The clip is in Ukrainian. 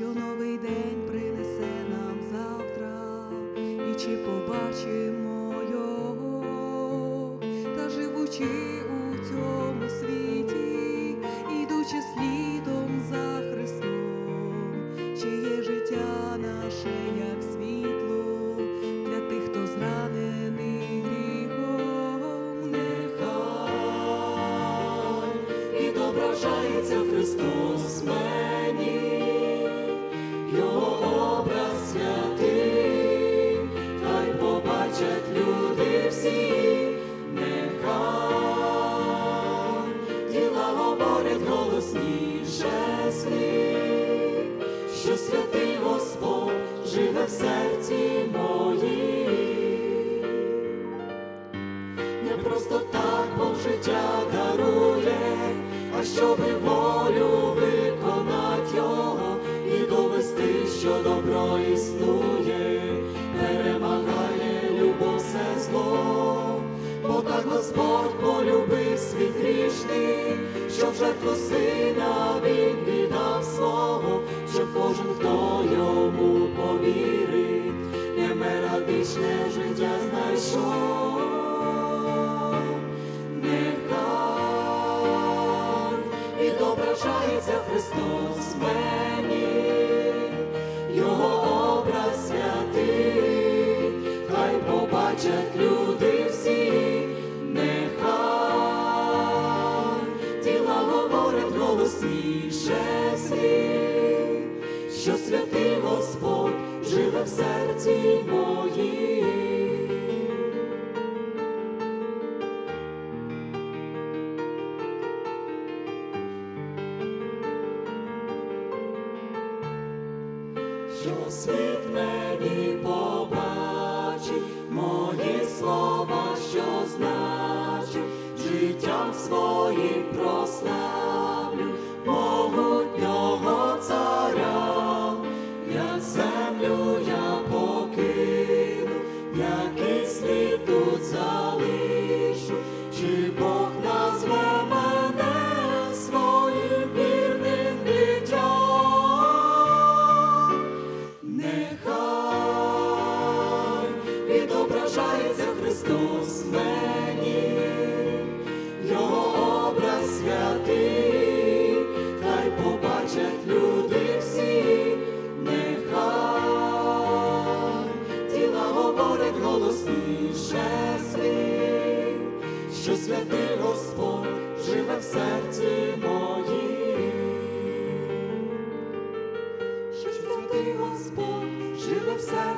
що новий день принесе нам завтра, і чи побачимо його, та живучи у цьому світі, ідучи слідом за Христом, чиє життя наше, як світло, для тих, хто зранений гріхом, нехай відображається Христос мені, що святий Господь живе в серці моїм. Не просто так Бог життя дарує, а щоби волю виконать жертву сина він віддав свого, щоб кожен, хто йому повірить, не мера вічне життя знайшов. Нехай відображається Христос мені, Його образ святий, хай побачать люди голосніше слів, що святий Господь живе в серці моїм. що світ мені побачить, мої слова, що значить, життям своїм прославлю відображається Христос мені, Його образ святий, хай побачать люди всі, нехай тіла говорить голосніше слів, що святий Господь живе в серці моїм. Що святий Господь живе в серці.